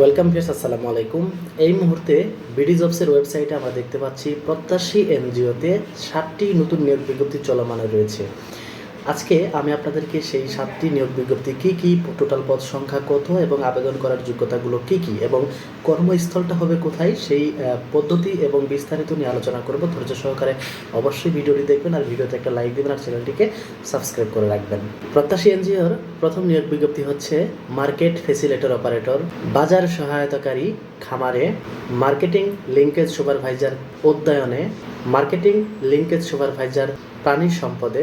Welcome place আসসালামু আলাইকুম। এই মুহূর্তে বিডি জবসের ওয়েবসাইটে আমরা দেখতে পাচ্ছি প্রত্যাশী এনজিওতে সাতটি নতুন নিয়োগ বিজ্ঞপ্তি চলমান রয়েছে। আজকে আমি আপনাদেরকে সেই সাতটি নিয়োগ বিজ্ঞপ্তি কী কী টোটাল পদ সংখ্যা কত এবং আবেদন করার যোগ্যতাগুলো কী কী এবং কর্মস্থলটা হবে কোথায় সেই পদ্ধতি এবং বিস্তারিত নিয়ে আলোচনা করব। ধৈর্য সহকারে অবশ্যই ভিডিওটি দেখবেন আর ভিডিওতে একটা লাইক দেবেন আর চ্যানেলটিকে সাবস্ক্রাইব করে রাখবেন। প্রত্যাশী এনজিওর প্রথম নিয়োগ বিজ্ঞপ্তি হচ্ছে মার্কেট ফেসিলেটর অপারেটর বাজার সহায়তাকারী খামারে মার্কেটিং লিঙ্কেজ সুপারভাইজার উদ্যায়নে মার্কেটিং লিঙ্কেজ সুপারভাইজার প্রাণী সম্পদে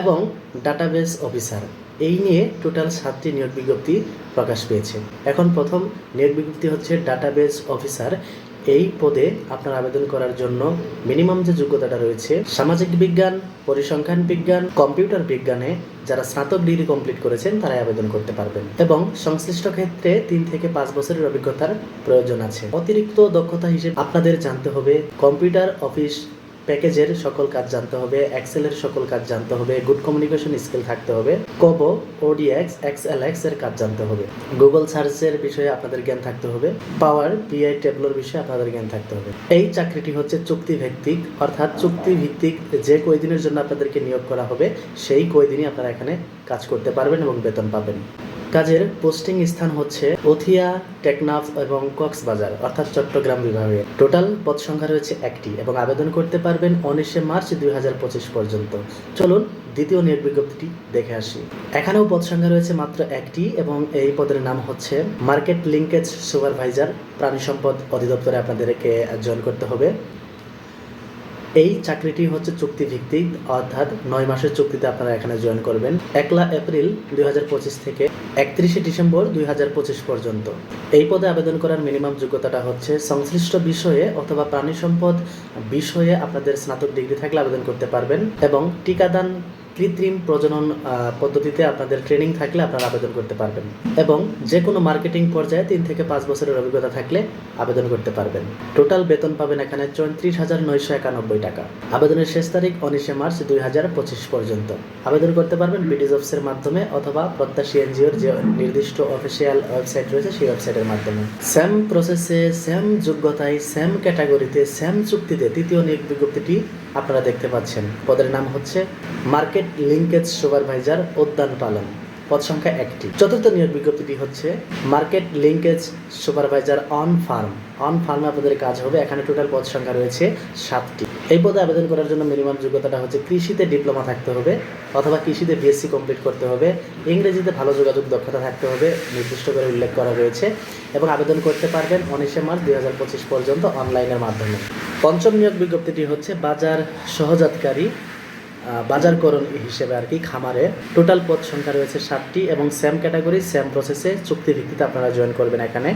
এবং ডাটাবেস অফিসার। এই নিয়ে টোটাল সাতটি নিয়োগ বিজ্ঞপ্তি প্রকাশ পেয়েছে। এখন প্রথম নিয়োগ বিজ্ঞপ্তি হচ্ছে ডাটাবেস অফিসার। এই পদে আপনার আবেদন করার জন্য মিনিমাম যে যোগ্যতাটা রয়েছে, সামাজিক বিজ্ঞান, পরিসংখ্যান বিজ্ঞান, কম্পিউটার বিজ্ঞানে যারা স্নাতক ডিগ্রি কমপ্লিট করেছেন, তারাই আবেদন করতে পারবেন। এবং সংশ্লিষ্ট ক্ষেত্রে তিন থেকে পাঁচ বছরের অভিজ্ঞতার প্রয়োজন আছে। অতিরিক্ত দক্ষতা হিসেবে আপনাদের জানতে হবে কম্পিউটার অফিস প্যাকেজের সকল কাজ জানতে হবে এক্সেলের সকল কাজ জানতে হবে গুড কমিউনিকেশন স্কিল থাকতে হবে কোবো ওডিএক্স এক্সএলএক্স এর কাজ জানতে হবে গুগল সার্চের বিষয়ে আপনাদের জ্ঞান থাকতে হবে পাওয়ার বিআই ট্যাবলোর বিষয়ে আপনাদের জ্ঞান থাকতে হবে। এই চাকরিটি হচ্ছে চুক্তি ভিত্তিক অর্থাৎ চুক্তি ভিত্তিক যে কয়দিনের জন্য আপনাদেরকে নিয়োগ করা হবে, সেই কয়দিনই আপনারা এখানে কাজ করতে পারবেন এবং বেতন পাবেন। কাজের পোস্টিং স্থান হচ্ছে ওথিয়া, টেকনাফ এবং কক্সবাজার, অর্থাৎ চট্টগ্রাম বিভাগে। টোটাল পদ সংখ্যা রয়েছে একটি এবং আবেদন করতে পারবেন উনিশে মার্চ দুই হাজার পঁচিশ পর্যন্ত। চলুন দ্বিতীয় নিয়োগ বিজ্ঞপ্তিটি দেখে আসি। এখানেও পদ সংখ্যা রয়েছে মাত্র একটি এবং এই পদের নাম হচ্ছে মার্কেট লিঙ্কেজ সুপারভাইজার, প্রাণী সম্পদ অধিদপ্তরে আপনাদেরকে জয়েন করতে হবে। এই চাকরিটি হচ্ছে চুক্তিভিত্তিক, অর্থাৎ নয় মাসের চুক্তিতে আপনারা এখানে জয়েন করবেন। একলা এপ্রিল দুই হাজার পঁচিশ থেকে একত্রিশে ডিসেম্বর দুই হাজার পঁচিশ পর্যন্ত। এই পদে আবেদন করার মিনিমাম যোগ্যতাটা হচ্ছে সংশ্লিষ্ট বিষয়ে অথবা প্রাণী সম্পদ বিষয়ে আপনাদের স্নাতক ডিগ্রি থাকলে আবেদন করতে পারবেন এবং টিকাদান কৃত্রিম প্রজনন পদ্ধতিতে আপনাদের ট্রেনিং থাকলে আপনারা আবেদন করতে পারবেন এবং যে কোনো মার্কেটিং পর্যায়ে তিন থেকে পাঁচ বছরের অভিজ্ঞতা থাকলে আবেদন করতে পারবেন। টোটাল বেতন পাবেন এখানে চৌত্রিশ হাজার নয়শো একানব্বই টাকা। আবেদনের শেষ তারিখ উনিশে মার্চ দুই হাজার পঁচিশ পর্যন্ত। আবেদন করতে পারবেন বিডিজ অফিসের মাধ্যমে অথবা প্রত্যাশী এনজিওর যে নির্দিষ্ট অফিসিয়াল ওয়েবসাইট রয়েছে সেই ওয়েবসাইটের মাধ্যমে। সেম প্রসেসে সেম যোগ্যতায় সেম ক্যাটাগরিতে সেম চুক্তিতে তৃতীয় বিজ্ঞপ্তিটি আপনারা দেখতে পাচ্ছেন। পদের নাম হচ্ছে মার্কেট লিঙ্কেজ সুপারভাইজার উদ্যান পালন। পদ সংখ্যা একটি। চতুর্থ নিয়োগ বিজ্ঞপ্তিটি হচ্ছে market linkage supervisor on farm. On ফার্মে আপনাদের কাজ হবে। এখানে টোটাল পদ সংখ্যা রয়েছে সাতটি। এই পদে আবেদন করার জন্য মিনিমাম যোগ্যতাটা হচ্ছে কৃষিতে ডিপ্লোমা থাকতে হবে অথবা কৃষিতে বিএসসি কমপ্লিট করতে হবে। ইংরেজিতে ভালো যোগাযোগ দক্ষতা থাকতে হবে, নির্দিষ্ট করে উল্লেখ করা রয়েছে এবং আবেদন করতে পারবেন উনিশে মার্চ দু হাজার পঁচিশ পর্যন্ত অনলাইনের মাধ্যমে। পঞ্চম নিয়োগ বিজ্ঞপ্তিটি হচ্ছে বাজার সহজাতকারী বাজারকরণ হিসেবে আর কি খামারে টোটাল পদ সংখ্যা রয়েছে সাতটি এবং সেম ক্যাটাগরি সেম প্রসেসে চুক্তি ভিত্তিতে আপনারা জয়েন করবেন এখানে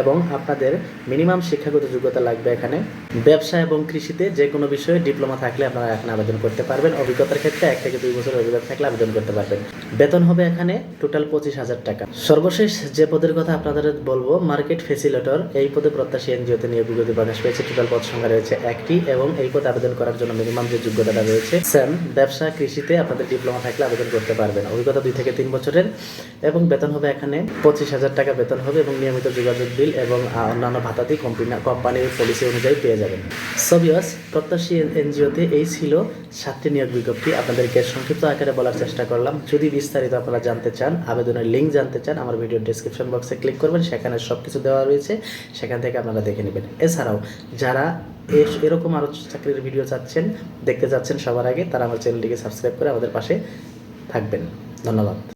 এবং আপনাদের মিনিমাম শিক্ষাগত যোগ্যতা লাগবে এখানে। ব্যবসা এবং কৃষিতে যে কোনো বিষয়ে ডিপ্লোমা থাকলে আপনারা এখানে আবেদন করতে পারবেন। অভিজ্ঞতার ক্ষেত্রে এক থেকে দুই বছরের অভিজ্ঞতা থাকলে আবেদন করতে পারবেন। বেতন হবে এখানে টোটাল পঁচিশ হাজার টাকা। সর্বশেষ যে পদের কথা আপনাদের বলব মার্কেট ফেসিলেটর এই পদে প্রত্যাশী এনজিওতে নিয়োগ বিজ্ঞপ্তি প্রকাশ পেয়েছে। টোটাল পদ সংখ্যা রয়েছে একটি এবং এই পদে আবেদন করার জন্য মিনিমাম যে যোগ্যতাটা রয়েছে সেম ব্যবসা, কৃষিতে আপনাদের ডিপ্লোমা থাকলে আবেদন করতে পারবেন। অভিজ্ঞতা দুই থেকে তিন বছরের এবং বেতন হবে এখানে পঁচিশ হাজার টাকা বেতন হবে এবং নিয়মিত যোগাযোগ বিল এবং অন্যান্য কোম্পানি কোম্পানির পলিসি অনুযায়ী পেয়ে যাবেন। সবিয়াস প্রত্যাশী এনজিওতে এই ছিল সাতটি নিয়োগ বিজ্ঞপ্তি। আপনাদেরকে সংক্ষিপ্ত আকারে বলার চেষ্টা করলাম। যদি বিস্তারিত আপনারা জানতে চান, আবেদনের লিঙ্ক জানতে চান, আমার ভিডিও ডিসক্রিপশন বক্সে ক্লিক করবেন। সেখানে সব কিছু দেওয়া রয়েছে। সেখান থেকে আপনারা দেখে নেবেন। এছাড়াও, যারা এরকম আরও চাকরির ভিডিও চাচ্ছেন, দেখতে চাচ্ছেন সবার আগে, তারা আমার চ্যানেলটিকে সাবস্ক্রাইব করে আমাদের পাশে থাকবেন। ধন্যবাদ।